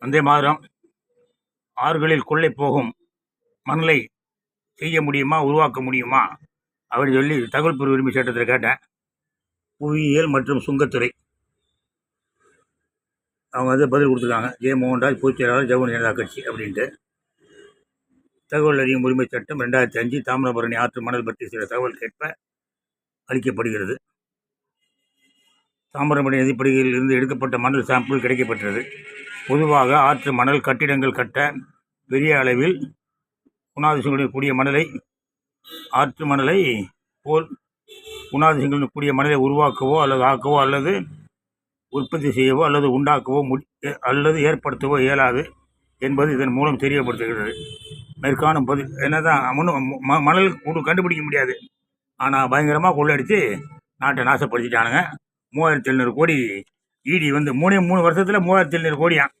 வந்தே மாதிரம். ஆறுகளில் கொள்ளை போகும் மணலை செய்ய முடியுமா உருவாக்க முடியுமா? அப்படின்னு சொல்லி தகவல் பெரு உரிமை சட்டத்தில் கேட்டேன். புவியியல் மற்றும் சுங்கத்துறை. அவங்க வந்து பதில் கொடுத்துருக்காங்க. ஜெய மோகன்ராஜ் பொதுச்செயலாளர் செயலாளர் ஜனதா கட்சி அப்படின்ட்டு. தகவல் அறியும் உரிமை சட்டம் ரெண்டாயிரத்தி அஞ்சு தாமிரபரணி ஆற்று மணல் பற்றி சில தகவல் கேட்ப அளிக்கப்படுகிறது. தாமிரபரணி நதிப்படுகையில் இருந்து எடுக்கப்பட்ட மணல் சாம்பிள் கிடைக்கப்பட்டது பொதுவாக ஆற்று மணல் கட்டிடங்கள் கட்ட பெரிய அளவில் குணாதிசயங்களுடன் கூடிய மணலை ஆற்று மணலை போல் குணாதிசயங்களுடன் கூடிய மணலை உருவாக்கவோ அல்லது ஆக்கவோ அல்லது உற்பத்தி செய்யவோ அல்லது உண்டாக்கவோ முடி அல்லது ஏற்படுத்தவோ இயலாது என்பது இதன் மூலம் தெரியப்படுத்துகிறது. மேற்காணும் பதில் என்னதான் ஒன்றும் ம மணல் கொண்டு கண்டுபிடிக்க முடியாது. ஆனால் பயங்கரமாக கொள்ளடித்து நாட்டை நாசப்படுத்திட்டானுங்க. மூவாயிரத்தி எழுநூறு கோடி இடி வந்து மூணே மூணு வருஷத்தில் மூவாயிரத்தி எழுநூறு கோடியாம்.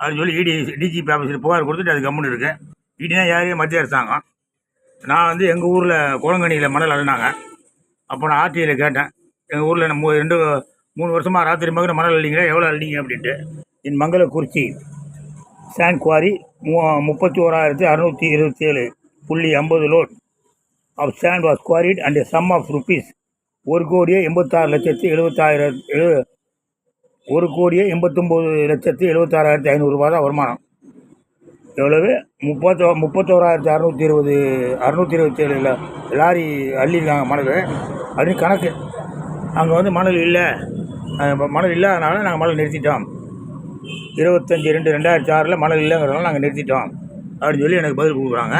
அப்படின்னு சொல்லி இடி டிஜிபி ஆஃபீஸில் புகார் கொடுத்துட்டு அது கம்முன்னு இருக்குது இடினா e யாரையும் மத்திய அரசாங்கம். நான் வந்து எங்கள் ஊரில் குளங்கனியில் மணல் அள்ளினாங்க அப்போ நான் ஆர்டிஐயில் கேட்டேன். எங்கள் ஊரில் நம்ம ரெண்டு மூணு வருஷமாக ராத்திரி மகன் மணல் அள்ளிங்களா எவ்வளோ அள்ளிங்க அப்படின்ட்டு. என் மங்களக்குறிச்சி சாண்ட் குவாரி மூ முப்பத்தி ஓராயிரத்தி அறுநூற்றி இருபத்தி ஏழு புள்ளி ஐம்பது load of sand was quarried and sum of rupees ஒரு கோடியே எண்பத்தாறு லட்சத்தி எழுபத்தாயிரம் எழு ஒரு கோடியே எண்பத்தொம்போது லட்சத்தி எழுபத்தாறாயிரத்தி ஐநூறுரூவா தான் வருமானம். எவ்வளவு? முப்பத்தோ முப்பத்தோராயிரத்தி அறநூற்றி இருபது அறநூற்றி இருபத்தி ஏழு லாரி அள்ளியிருக்காங்க மணல். அப்படின்னு கணக்கு. அங்கே வந்து மணல் இல்லை. மணல் இல்லாதனால நாங்கள் மணல் நிறுத்திட்டோம். இருபத்தஞ்சி ரெண்டு ரெண்டாயிரத்தி ஆறில் மணல் இல்லைங்கிறதுனால நாங்கள் நிறுத்திட்டோம். அப்படின்னு சொல்லி எனக்கு பதில் கொடுக்குறாங்க.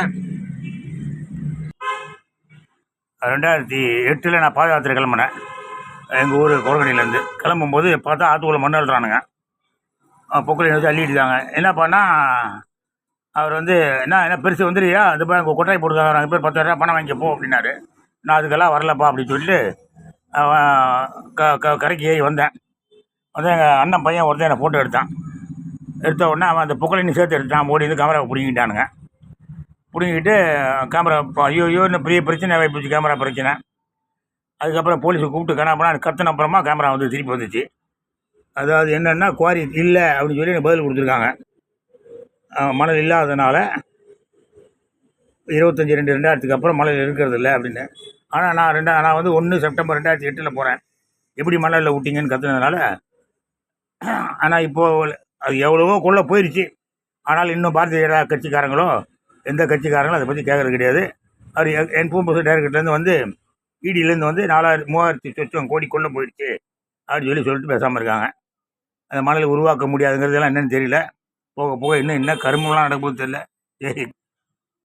ரெண்டாயிரத்தி எட்டில் நான் பாத யாத்திரை கிளம்புனேன். எங்கள் ஊர் குளக்கணிலேருந்து கிளம்பும்போது பார்த்தா ஆற்றுக்குள்ளே மண் அள்ளுறானுங்க வச்சு அள்ளிட்டுருக்காங்க. என்ன பண்ணால் அவர் வந்து என்ன என்ன பெருசு வந்துடுறியா அது போய் உங்கள் கொட்டாய் போட்டுருக்காங்க நாங்கள் பேர் பத்தாயிரம் பணம் வாங்கிப்போம் போ அப்படின்னாரு. நான் அதுக்கெல்லாம் வரலப்பா அப்படின்னு சொல்லிட்டு க க கரைக்கு ஏறி வந்தேன். வந்து எங்கள் அண்ணன் பையன் ஒருத்தன் என்னை ஃபோட்டோ எடுத்தான். எடுத்த உடனே அவன் அந்த புகழையும் சேர்த்து எடுத்தான். ஓடி வந்து கேமரா பிடிங்கிட்டானுங்க. பிடுங்கிட்டு கேமரா ஐயோ ஐயோ இன்னும் பெரிய பிரச்சனை ஆகி போச்சு கேமரா பிரச்சனை. அதுக்கப்புறம் போலீஸை கூப்பிட்டு கணப்பனா கத்தின அப்புறமா கேமரா வந்து திருப்பி வந்துச்சு. அதாவது என்னென்னா குவாரி இல்லை அப்படின்னு சொல்லி எனக்கு பதில் கொடுத்துருக்காங்க. மணல் இல்லாததுனால இருபத்தஞ்சி ரெண்டு ரெண்டாயிரத்துக்கு அப்புறம் மணல் இருக்கிறது இல்லை அப்படின்னு. ஆனால் நான் ரெண்டா நான் வந்து ஒன்று செப்டம்பர் ரெண்டாயிரத்தி எட்டில் போகிறேன் எப்படி மணலில் விட்டீங்கன்னு கத்துனதுனால ஆனால் இப்போது அது எவ்வளவோ கொள்ள போயிடுச்சு ஆனால் இன்னும் பாரதிய ஜனதா கட்சிக்காரங்களோ எந்த கட்சிக்காரங்களும் அதை பற்றி கேட்கறது கிடையாது. அவர் எ- என் பூம்பசு டைரக்டர்லேருந்து வந்து இடியிலேருந்து வந்து நாலாயிரம் மூவாயிரத்தி சொச்சம் கோடி கொண்டு போயிடுச்சு அப்படின்னு சொல்லி சொல்லிட்டு பேசாமல் இருக்காங்க. அந்த மணலை உருவாக்க முடியாதுங்கிறதெல்லாம் என்னன்னு தெரியல. போக போக இன்னும் என்ன கருமெல்லாம் நடக்க தெரியல. சரி